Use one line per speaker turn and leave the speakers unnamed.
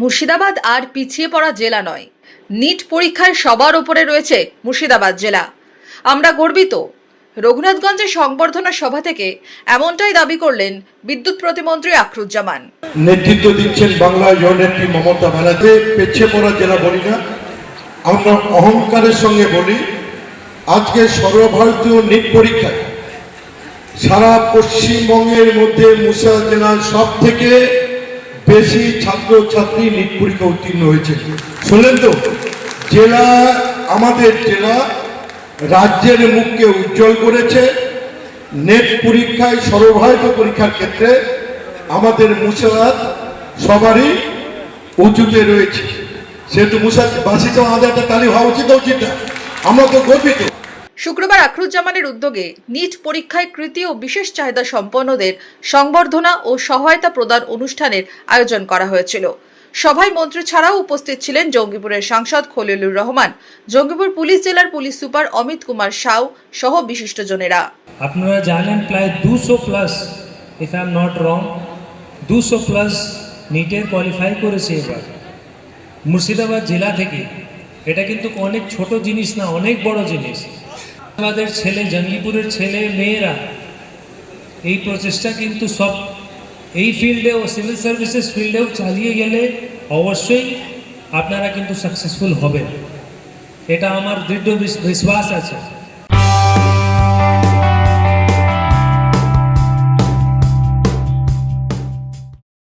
মুর্শিদাবাদ আর পিছিয়ে পড়া জেলা নয়। নিট পরীক্ষায় সবার ওপরে রয়েছে মুর্শিদাবাদ জেলা। আমরা গর্বিত। রঘুনাথগঞ্জের সংবর্ধনা সভা থেকে এমনটাই দাবি করলেন বিদ্যুৎ প্রতিমন্ত্রী আখরুজ্জামান।
নেতৃত্ব দিচ্ছেন বাংলা জননেত্রী মমতা ব্যানার্জি। পেছিয়ে পড়া জেলা বলি না। আমরা অহংকারের সঙ্গে বলি, আজকে সর্বভারতীয় নিট পরীক্ষায় সারা পশ্চিমবঙ্গের মধ্যে মুর্শিদাবাদ জেলার সব থেকে বেশি ছাত্রছাত্রী নিট পরীক্ষা উত্তীর্ণ হয়েছে। শুনলেন তো? জেলা, আমাদের জেলা রাজ্যের মুখকে উজ্জ্বল করেছে। নেট পরীক্ষায় সর্বভারতীয় পরীক্ষার ক্ষেত্রে আমাদের মুর্শিদাবাদ সবারই উঁচুতে রয়েছে। সেহেতু মুর্শিদাবাসীকে আমাদের একটা তালি হওয়া উচিত উচিত আমরা তো গর্বিত।
শুক্রবার আখরুজ্জামানের উদ্যোগে নিট পরীক্ষায় কৃতি ও বিশেষ চাহিদা সম্পন্নদের সংবর্ধনা ও সহায়তা প্রদান অনুষ্ঠানের আয়োজন করা হয়েছিল। সভায় মন্ত্রী ছাড়াও উপস্থিত ছিলেন জঙ্গিপুরের সাংসদ খলিলুর রহমান, জঙ্গিপুর পুলিশ জেলার পুলিশ সুপার অমিত কুমার সাউ সহ বিশিষ্টজনেরা
আপনারা জানেন প্রায় দুশো plus if I am not wrong দুশো প্লাস নিটের কোয়ালিফাই করেছে এবার। মুর্শিদাবাদ জেলা থেকে। এটা কিন্তু অনেক ছোট জিনিস না, অনেক বড় জিনিস। আমাদের ছেলে, জঙ্গিপুরের ছেলে, মেয়েরা, এই প্রচেষ্টা কিন্তু সব এই ফিল্ডেও সিভিল সার্ভিসেস ফিল্ডেও চালিয়ে গেলে অবশ্যই আপনারা কিন্তু সাকসেসফুল হবেন। এটা আমার দৃঢ় বিশ্বাস আছে।